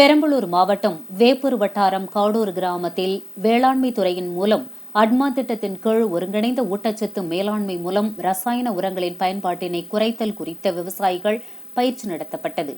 பெரம்பலூர் மாவட்டம் வேப்பூர் வட்டாரம் காடூர் கிராமத்தில் வேளாண்மை துறையின் மூலம் அட்மா திட்டத்தின் கீழ் ஒருங்கிணைந்த ஊட்டச்சத்து மேலாண்மை மூலம் ரசாயன உரங்களின் பயன்பாட்டினை குறைத்தல் குறித்த விவசாயிகள் பயிற்சி நடத்தப்பட்டது.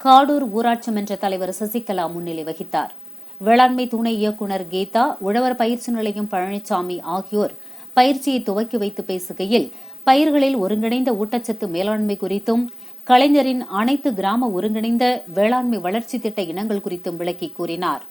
காடூர் ஊராட்சி மன்ற தலைவர் சசிகலா முன்னிலை வகித்தார். வேளாண்மை துணை இயக்குநர் கீதா உழவர் பயிற்சி நிலையம் பழனிசாமி ஆகியோர் பயிற்சியை துவக்கி வைத்து பேசுகையில் பயிர்களில் ஒருங்கிணைந்த ஊட்டச்சத்து மேலாண்மை குறித்தும் கலைஞரின் அனைத்து கிராம ஒருங்கிணைந்த வேளாண்மை வளர்ச்சி திட்ட இனங்கள் குறித்தும் விளக்கி கூறினார்.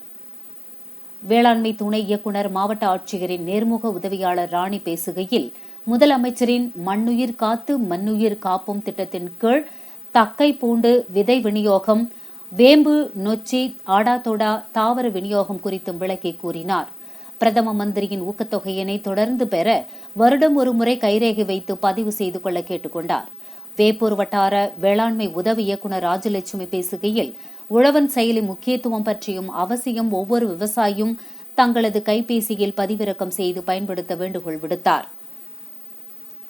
வேளாண்மை துணை இயக்குநர் மாவட்ட ஆட்சியரின் நேர்முக உதவியாளர் ராணி பேசுகையில் முதலமைச்சரின் மண்ணுயிர் காத்து மண்ணுயிர் காப்போம் திட்டத்தின் கீழ் தக்கை பூண்டு விதை விநியோகம் வேம்பு நொச்சி ஆடாதொடா தாவர விநியோகம் குறித்தும் விளக்கி கூறினார். பிரதம மந்திரியின் ஊக்கத்தொகையினை தொடர்ந்து பெற வருடம் ஒருமுறை கைரேகை வைத்து பதிவு செய்து கொள்ள கேட்டுக் கொண்டாா் வேப்பூர் வட்டார வேளாண்மை உதவி இயக்குநர் ராஜலட்சுமி பேசுகையில் உழவன் செயலி முக்கியத்துவம் பற்றியும் அவசியம் ஒவ்வொரு விவசாயியும் தங்களது கைபேசியில் பதிவிறக்கம் செய்து பயன்படுத்த வேண்டுகோள் விடுத்தார்.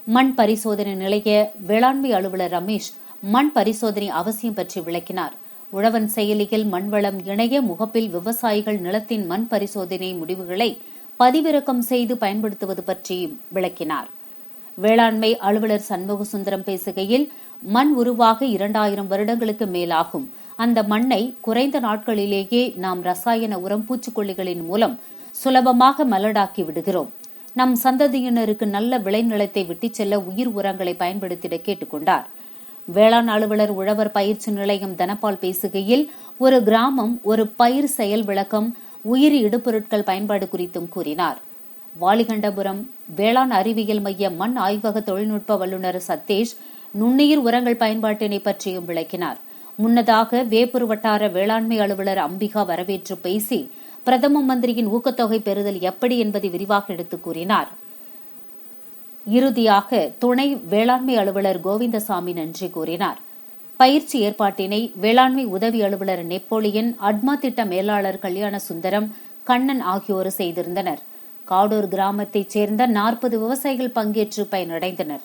மண் பரிசோதனை நிலைய வேளாண்மை அலுவலர் ரமேஷ் மண் பரிசோதனை அவசியம் பற்றி விளக்கினார். உழவன் செயலியில் மண்வளம் இணைய முகப்பில் விவசாயிகள் நிலத்தின் மண் பரிசோதனை முடிவுகளை பதிவிறக்கம் செய்து பயன்படுத்துவது பற்றியும் விளக்கினார். வேளாண்மை அலுவலர் சண்முக சுந்தரம் பேசுகையில் மண் உருவாக இரண்டாயிரம் வருடங்களுக்கு மேலாகும். அந்த மண்ணை குறைந்த நாட்களிலேயே நாம் ரசாயன உரம் பூச்சிக்கொல்லிகளின் மூலம் சுலபமாக மலடாக்கி விடுகிறோம். நம் சந்ததியினருக்கு நல்ல விளைநிலத்தை விட்டுச் செல்ல உயிர் உரங்களை பயன்படுத்திட கேட்டுக்கொண்டார். வேளாண் அலுவலர் உழவர் பயிற்சி நிலையம் தனபால் பேசுகையில் ஒரு கிராமம் ஒரு பயிர் செயல் விளக்கம் உயிரி இடுபொருட்கள் பயன்பாடு குறித்தும் கூறினார். வாலிகண்டபுரம் வேளாண் அறிவியல் மைய மண் ஆய்வக தொழில்நுட்ப வல்லுநர் சத்தேஷ் நுண்ணுயிர் உரங்கள் பயன்பாட்டினை பற்றியும் விளக்கினார். முன்னதாக வேப்பூர் வட்டார வேளாண்மை அலுவலர் அம்பிகா வரவேற்று பேசி பிரதம மந்திரியின் ஊக்கத்தொகை பெறுதல் எப்படி என்பதை விரிவாக எடுத்துக் கூறினார். இறுதியாக துணை வேளாண்மை அலுவலர் கோவிந்தசாமி நன்றி கூறினார். பயிற்சி ஏற்பாட்டினை வேளாண்மை உதவி அலுவலர் நெப்போலியன் அட்மா திட்ட மேலாளர் கல்யாண சுந்தரம் கண்ணன் ஆகியோர் செய்திருந்தனர். காடூர் கிராமத்தைச் சேர்ந்த நாற்பது விவசாயிகள் பங்கேற்று பயனடைந்தனர்.